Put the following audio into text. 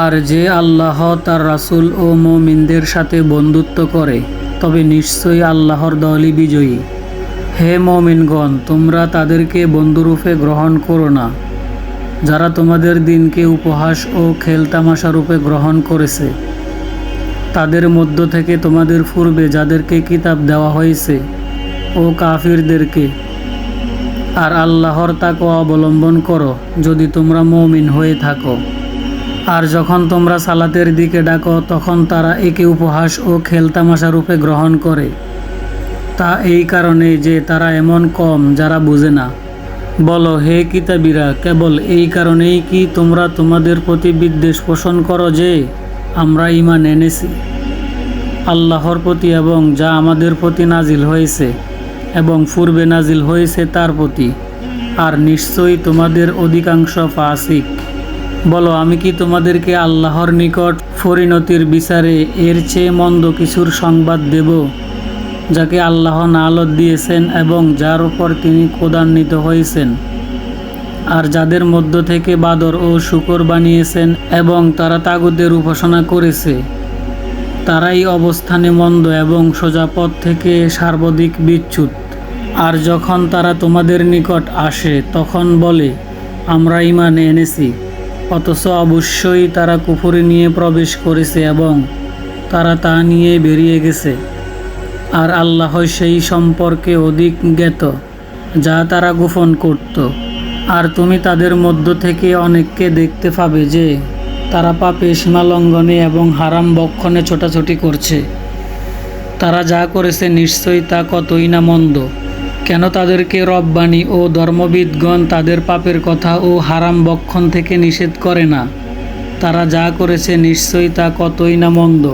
আর যে আল্লাহ তার রাসূল ও মমিনদের সাথে বন্ধুত্ব করে, তবে নিশ্চয়ই আল্লাহর দলই বিজয়ী। হে মমিনগণ, তোমরা তাদেরকে বন্ধুরূপে গ্রহণ করো না। যারা তোমাদের দিনকে উপহাস ও খেলতামাশা রূপে গ্রহণ করেছে, তাদের মধ্য থেকে তোমাদের পূর্বে যাদেরকে কিতাব দেওয়া হয়েছে ও কাফিরদেরকে, আর আল্লাহর তাকে অবলম্বন করো যদি তোমরা মমিন হয়ে থাকো। আর যখন তোমরা সালাতের দিকে ডাকো, তখন তারা একে উপহাস ও খেলতামাশা রূপে গ্রহণ করে। তা এই কারণে যে তারা এমন কম, যারা বুঝে না। বলো, হে কিতাবীরা, কেবল এই কারণেই কি তোমরা তোমাদের প্রতি বিদ্বেষ পোষণ করো যে, আমরা ইমান এনেছি? আল্লাহর প্রতি এবং যা আমাদের প্রতি নাজিল হয়েছে এবং পূর্বে নাজিল হয়েছে তার প্রতি। আর নিশ্চয়ই তোমাদের অধিকাংশ ফাসিক। বলো, আমি কি তোমাদেরকে আল্লাহর নিকট পরিণতির বিচারে এর চেয়ে মন্দ কিছুর সংবাদ দেব, যাকে আল্লাহ নালত দিয়েছেন এবং যার উপর তিনি কোদান্বিত হয়েছেন? আর যাদের মধ্য থেকে বাদর ও শুকর বানিয়েছেন এবং তারা তাগুদের উপাসনা করেছে, তারাই অবস্থানে মন্দ এবং সোজা পথ থেকে সার্বদিক বিচ্যুত। আর যখন তারা তোমাদের নিকট আসে, তখন বলে, আমরা ইমান এনেছি। অথচ অবশ্যই তারা কুফুরি নিয়ে প্রবেশ করেছে এবং তারা তা নিয়ে বেরিয়ে গেছে। আর আল্লাহ সেই সম্পর্কে অধিক জ্ঞাত, যা তারা গোপন করত। আর তুমি তাদের মধ্য থেকে অনেককে দেখতে পাবে যে তারা পাপে সীমালঙ্ঘনে এবং হারাম বক্ষণে ছোটাছুটি করছে। তারা যা করেছে নিশ্চয়ই তা কতই না মন্দ। কেন তাদেরকে রব্বানি ও ধর্মবিদগণ তাদের পাপের কথা ও হারাম বক্ষণ থেকে নিষেধ করে না? তারা যা করেছে নিশ্চয়ই তা কতই না মন্দ।